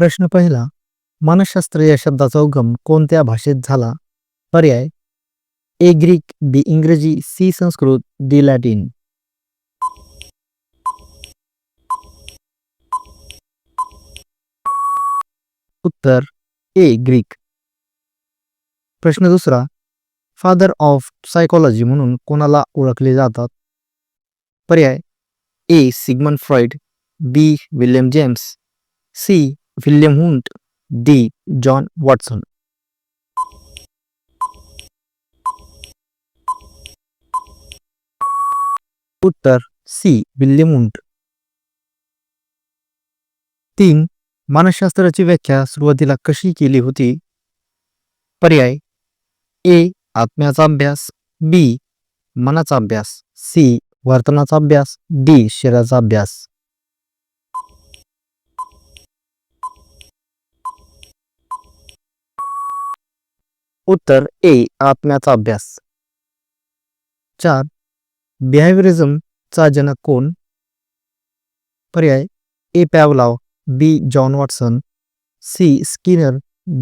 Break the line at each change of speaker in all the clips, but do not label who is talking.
प्रश्न पहिला मानसशास्त्र या शब्दाचा उगम कोणत्या भाषेत झाला? पर्याय ए ग्रीक बी इंग्रजी सी संस्कृत डी लॅटिन. उत्तर ए ग्रीक. प्रश्न दुसरा फादर ऑफ सायकोलॉजी म्हणून कोणाला ओळखले जातात? पर्याय A Sigmund Freud B William James C William Wundt D. John Watson. Uttar C. William Wundt. तीन. मानसशास्त्राची व्याख्या सुरुवातीला कशी केली होती? पर्याय. ए. आत्म्याचा अभ्यास. बी. मनाचा अभ्यास. सी. वर्तनाचा अभ्यास. डी. शरीराचा अभ्यास. उत्तर ए आत्म्याचा अभ्यास. चार बिहेवियरिझमचा जनक कोण? पर्याय A Pavlov B John Watson C Skinner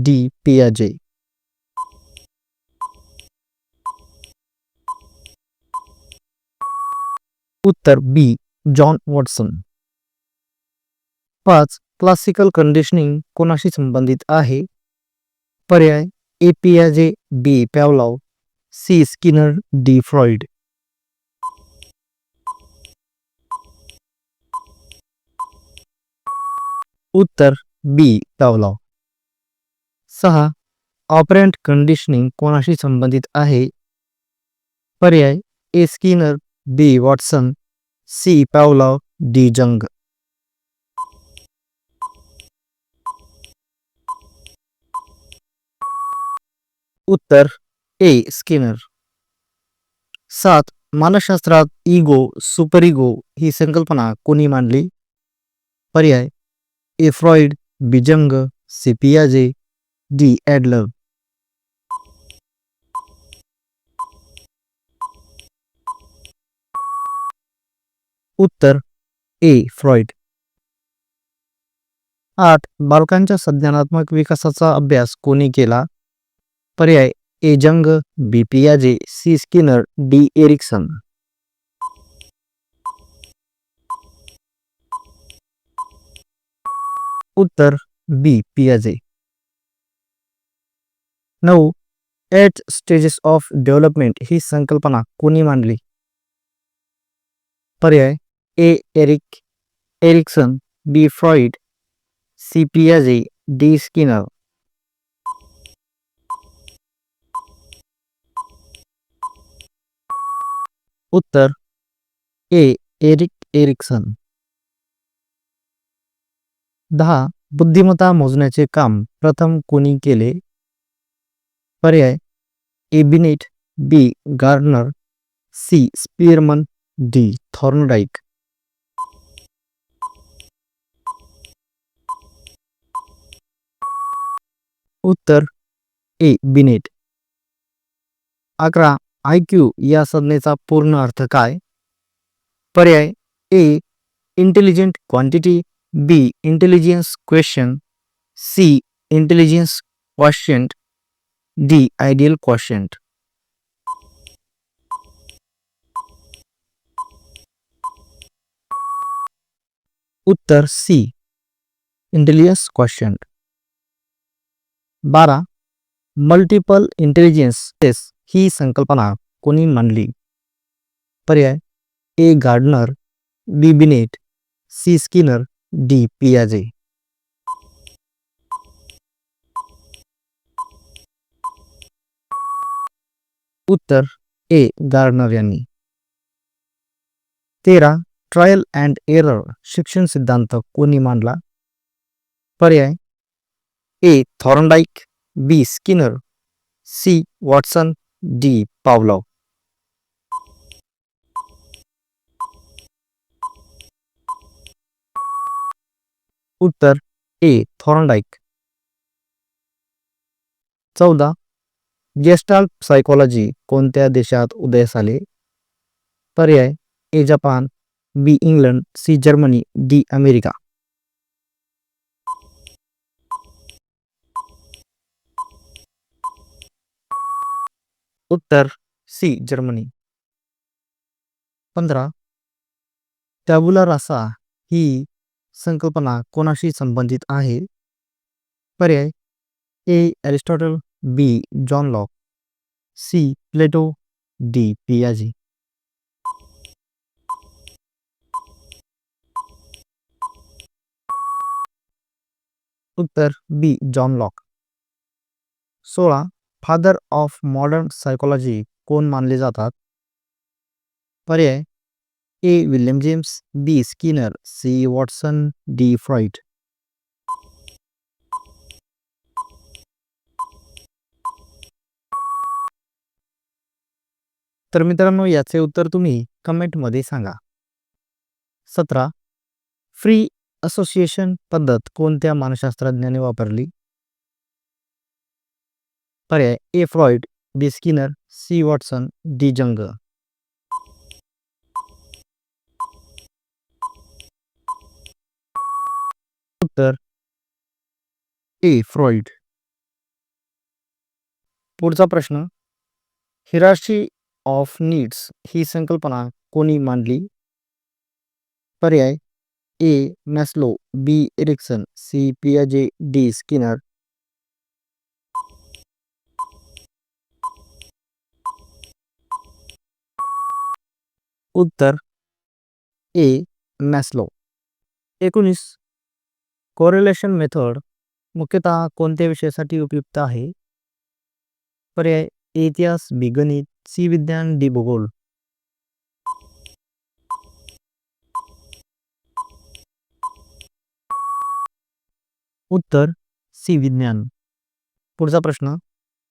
D पियाजे उत्तर बी जॉन वॉटसन पाच क्लासिकल कंडिशनिंग कोणाशी संबंधित आहे? पर्याय A पियाजे B Pavlov C Skinner D Freud Uttar B Pavlov सहा ऑपरेंट कंडिशनिंग कोणाशी संबंधित आहे? पर्याय A Skinner B Watson C Pavlov D Jung Uttar A Skinner. सात मानसशास्त्रात इगो सुपरिगो ही संकल्पना कोणी मांडली? पर्याय A Freud B Jung C Piaget C D Adler Uttar A Freud. आठ बालकांच्या संज्ञानात्मक विकासाचा अभ्यास कोणी केला? पर्याय, ए जंग, बी पियाजे, सी स्किनर, डी एरिक्सन. उत्तर, बी पियाजे. नऊ, एट स्टेजेस ऑफ़ डेव्हलपमेंट ही संकल्पना कोणी मांडली? पर्याय, A Eric, Erikson, B Freud, C पियाजे, D Skinner. उत्तर, ए, एरिक एरिक्सन. दहा, बुद्धिमत्ता मोजण्याचे काम प्रथम कोणी केले? पर्याय, A, Binet, B Gardner C Spearman D, Thorndike. Uttar, A, Binet. अकरा आय क्यू या संज्ञेचा पूर्ण अर्थ काय? पर्याय A intelligent quantity B intelligence question C intelligence quotient D ideal quotient Uttar C intelligence quotient बारा मल्टिपल इंटेलिजन्स ही संकल्पना कोणी मांडली? पर्याय, A. Gardner, B. Binet, C. Skinner, D. पियाजे. उत्तर, ए. गार्डनर यांनी. तेरा, ट्रायल अँड एरर, शिक्षण सिद्धांत कोणी मांडला? पर्याय, A. Thorndike, B. Skinner, C. Watson D Pavlov उत्तर ए थॉर्नडाईक चौदा. गेस्टाल सायकोलॉजी कोणत्या देशात उदयास आले पर्याय. A Japan. B England. C Germany. D America. Uttar C, Germany. पंधरा. टॅबुला रासा ही संकल्पना कोणाशी संबंधित आहे? पर्याय. A B, John Locke. C, Plato, D, Piazzi. उत्तर बी, जॉन लॉक. सोळा. फादर ऑफ मॉडर्न सायकोलॉजी कोण मानले जातात? पर्याय A. William James B. Skinner C. Watson D. Freud. तर मित्रांनो याचे उत्तर तुम्ही कमेंटमध्ये सांगा. सतरा फ्री असोसिएशन पद्धत कोणत्या मानसशास्त्रज्ञाने वापरली? पर्याय A Freud B Skinner C Watson D Jung Uttar A Freud पुढचा प्रश्न. हिराशी ऑफ़ नीड्स ही संकल्पना कोणी मांडली? पर्याय. A Maslow B Erikson C पियाजे D Skinner उत्तर ए मॅस्लो. एकोणीस. कोरिलेशन मेथड मुख्यतः कोणत्या विषयासाठी उपयुक्त आहे? पर्याय इतिहास बी गणित सी विज्ञान डी भूगोल. उत्तर सी विज्ञान. पुढचा प्रश्न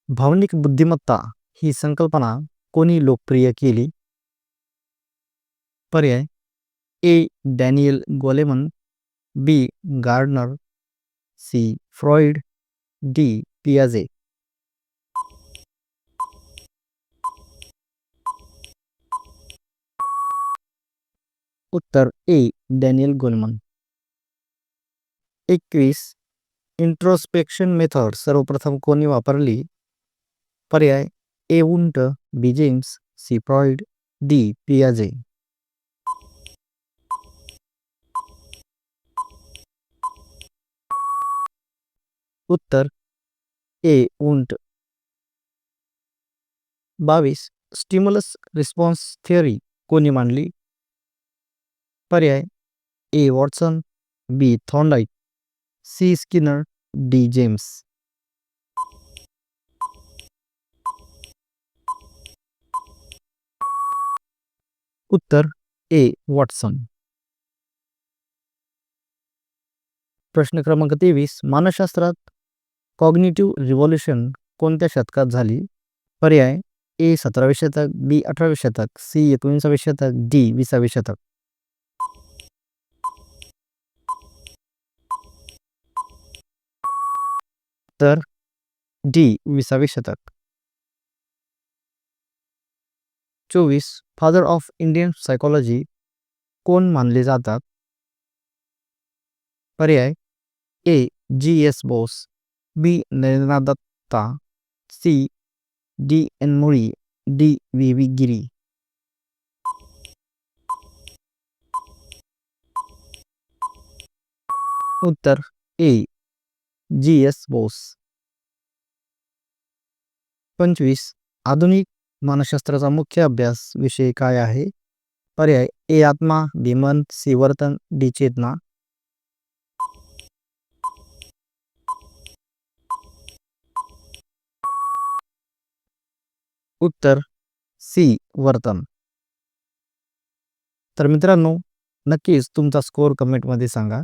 भावनिक बुद्धिमत्ता ही संकल्पना कोणी लोकप्रिय केली? पर्याय A Daniel Goleman B Gardner C Freud D पियाजे उत्तर ए डॅनियल गोलमन एकवीस इंट्रोस्पेक्शन मेथड सर्वप्रथम कोणी वापरली पर्याय A Wundt B James C Freud D पियाजे उत्तर ए, उंट. बावीस. Stimulus response theory. कोणी मांडली? पर्याय. A, Watson. B, Thorndike. C, Skinner. D, James. Uttar A, Watson. प्रश्न क्रमांक तेवीस. मानसशास्त्रात कॉग्निटिव्ह रिव्हॉल्युशन कोणत्या शतकात झाली? पर्याय ए सतरावे शतक बी अठरावे शतक सी एकोणीसावे शतक डी विसावे शतक. तर डी विसावे शतक. चोवीस फादर ऑफ इंडियन सायकोलॉजी कोण मानले जातात? पर्याय A G S Bose. B Narendranath Datta C D N मुळी डी व्ही व्ही गिरी उत्तर ए जी एस बोस पंचवीस. आधुनिक मानसशास्त्राचा मुख्य अभ्यास विषय काय आहे? पर्याय. ए. आत्मा बी मन सी वर्तन डी. चेतना उत्तर सी वर्तन. तर मित्रांनो नक्कीच तुमचा स्कोअर कमेंटमध्ये सांगा.